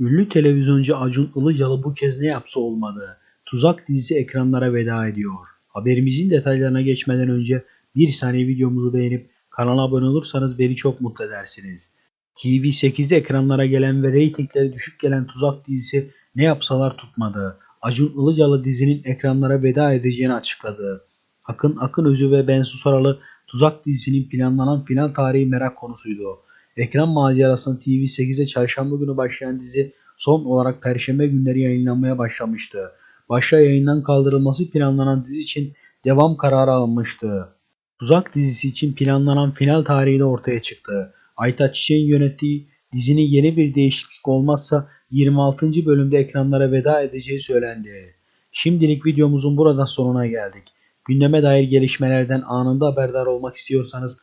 Ünlü televizyoncu Acun Ilıcalı bu kez ne yapsa olmadı. Tuzak dizisi ekranlara veda ediyor. Haberimizin detaylarına geçmeden önce bir saniye videomuzu beğenip kanala abone olursanız beni çok mutlu edersiniz. TV8'de ekranlara gelen ve reytingleri düşük gelen Tuzak dizisi ne yapsalar tutmadı. Acun Ilıcalı dizinin ekranlara veda edeceğini açıkladı. Akın Akınözü ve Bensu Saralı Tuzak dizisinin planlanan final tarihi merak konusuydu. Ekran macerasında TV8'de çarşamba günü başlayan dizi son olarak perşembe günleri yayınlanmaya başlamıştı. Başta yayından kaldırılması planlanan dizi için devam kararı alınmıştı. Tuzak dizisi için planlanan final tarihi de ortaya çıktı. Aytaç Çiçek'in yönettiği dizinin yeni bir değişiklik olmazsa 26. bölümde ekranlara veda edeceği söylendi. Şimdilik videomuzun burada sonuna geldik. Gündeme dair gelişmelerden anında haberdar olmak istiyorsanız